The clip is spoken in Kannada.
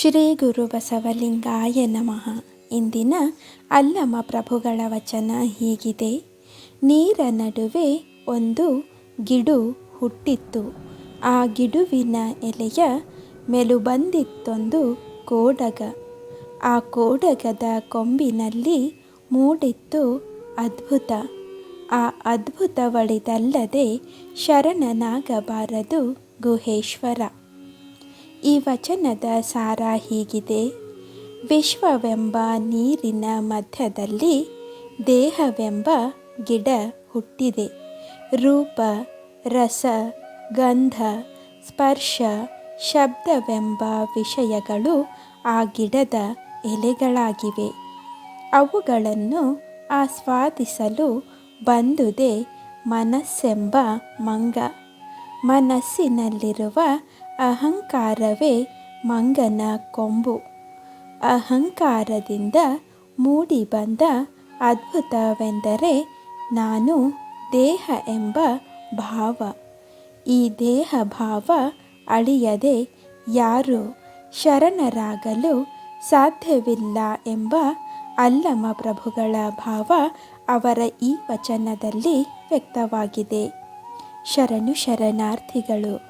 ಶ್ರೀ ಗುರು ಬಸವಲಿಂಗಾಯ ನಮಃ. ಇಂದಿನ ಅಲ್ಲಮ ಪ್ರಭುಗಳ ವಚನ ಹೀಗಿದೆ. ನೀರ ನಡುವೆ ಒಂದು ಗಿಡು ಹುಟ್ಟಿತ್ತು. ಆ ಗಿಡುವಿನ ಎಲೆಯ ಮೆಲು ಬಂದಿತ್ತೊಂದು ಕೋಡಗ. ಆ ಕೋಡಗದ ಕೊಂಬಿನಲ್ಲಿ ಮೂಡಿತ್ತು ಅದ್ಭುತ. ಆ ಅದ್ಭುತವಳಿದಲ್ಲದೆ ಶರಣನಾಗಬಾರದು ಗುಹೇಶ್ವರ. ಈ ವಚನದ ಸಾರ ಹೀಗಿದೆ. ವಿಶ್ವವೆಂಬ ನೀರಿನ ಮಧ್ಯದಲ್ಲಿ ದೇಹವೆಂಬ ಗಿಡ ಹುಟ್ಟಿದೆ. ರೂಪ, ರಸ, ಗಂಧ, ಸ್ಪರ್ಶ, ಶಬ್ದವೆಂಬ ವಿಷಯಗಳು ಆ ಗಿಡದ ಎಲೆಗಳಾಗಿವೆ. ಅವುಗಳನ್ನು ಆಸ್ವಾದಿಸಲು ಬಂದುದೇ ಮನಸ್ಸೆಂಬ ಮಂಗ. ಮನಸ್ಸಿನಲ್ಲಿರುವ ಅಹಂಕಾರವೇ ಮಂಗನ ಕೊಂಬು. ಅಹಂಕಾರದಿಂದ ಮೂಡಿಬಂದ ಅದ್ಭುತವೆಂದರೆ ನಾನು ದೇಹ ಎಂಬ ಭಾವ. ಈ ದೇಹ ಭಾವ ಅಳಿಯದೆ ಯಾರು ಶರಣರಾಗಲು ಸಾಧ್ಯವಿಲ್ಲ ಎಂಬ ಅಲ್ಲಮ ಪ್ರಭುಗಳ ಭಾವ ಅವರ ಈ ವಚನದಲ್ಲಿ ವ್ಯಕ್ತವಾಗಿದೆ. ಶರಣು ಶರಣಾರ್ಥಿಗಳು